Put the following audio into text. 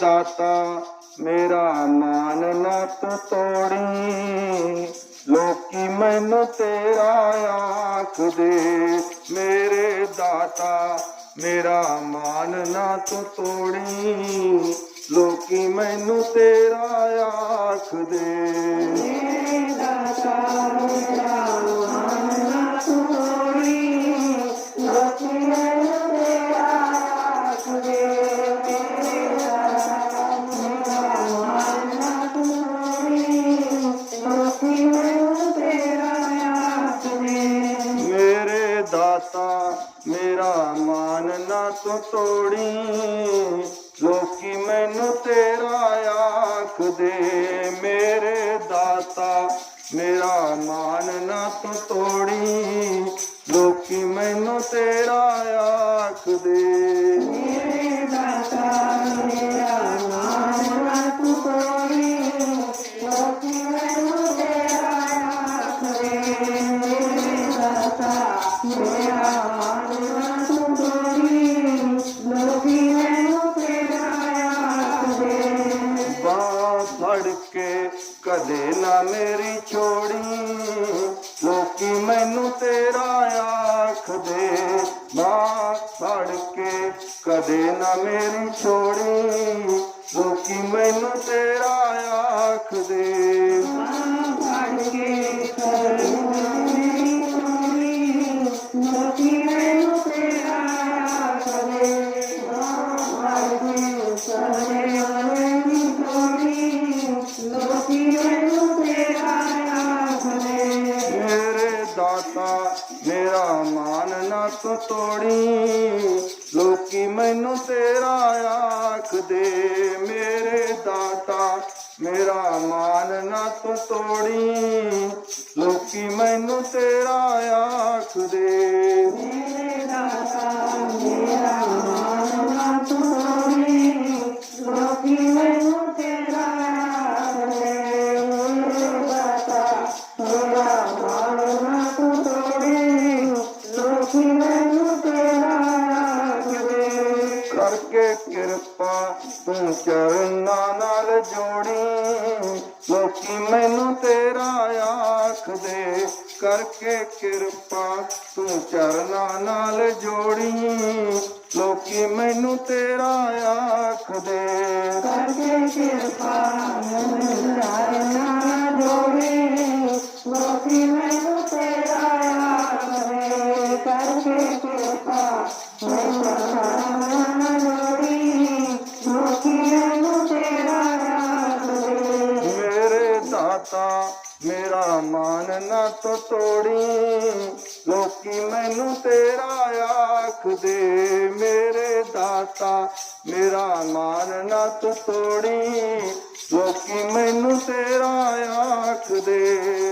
ਦਾਤਾ ਮੇਰਾ ਮਾਨ ਨਾ ਤੂੰ ਤੋੜੀ। ਲੋਕੀ ਮੈਨੂੰ ਤੇਰਾ ਆਖਦੇ ਮੇਰੇ ਦਾਤਾ ਮੇਰਾ ਮਾਨ ਨਾ ਤੂੰ ਤੋੜੀ। ਲੋਕੀ ਮੈਨੂੰ ਤੇਰਾ ਆਖਦੇ ਮੇਰੇ ਮੇਰਾ ਮਾਨ ਨਾ ਤੂੰ ਤੋੜੀ, ਲੋਕੀ ਮੈਨੂੰ ਤੇਰਾ ਆਖਦੇ ਮੇਰੇ ਦਾਤਾ, ਮੇਰਾ ਮਾਨ ਨਾ ਤੂੰ ਤੋੜੀ, ਲੋਕੀ ਮੈਨੂੰ ਤੇਰਾ ਕੇ ਕਦੇ ਨਾ ਮੇਰੀ ਛੋੜੀ। ਲੋਕੀ ਮੈਨੂੰ ਤੇਰਾ ਆਖਦੇ, ਨਾ ਫੜ ਕੇ ਕਦੇ ਨਾ ਮੇਰੀ ਛੋੜੀ। ਲੋਕੀ ਮੈਨੂੰ ਤੇਰਾ ਆਖਦੇ। ਤੋੜੀ। ਲੋਕੀ ਮੈਨੂੰ ਤੇਰਾ ਆਖਦੇ ਮੇਰੇ ਦਾਤਾ, ਮੇਰਾ ਮਾਨ ਨਾ ਤੂੰ ਤੋੜੀ। ਲੋਕੀ ਮੈਨੂੰ ਤੇਰਾ ਆਖਦੇ ਕਰਕੇ ਤੂੰ ਚਰਨਾਂ ਨਾਲ ਜੋੜੀ। ਲੋਕੀ ਮੈਨੂੰ ਤੇਰਾ ਆਖਦੇ ਕਰਕੇ ਕਿਰਪਾ ਤੂੰ ਚਰਨਾਂ ਨਾਲ ਜੋੜੀ। ਲੋਕੀ ਮੈਨੂੰ ਤੇਰਾ ਆਖਦੇ ਕਿਰਪਾ ਜੋੜੀ। ਦਾਤਾ ਮੇਰਾ ਮਾਨ ਨਾ ਤੂੰ ਤੋੜੀ। ਲੋਕੀ ਮੈਨੂੰ ਤੇਰਾ ਆਖਦੇ ਮੇਰੇ ਦਾਤਾ ਮੇਰਾ ਮਾਨ ਨਾ ਤੂੰ ਤੋੜੀ। ਲੋਕੀ ਮੈਨੂੰ ਤੇਰਾ ਆਖਦੇ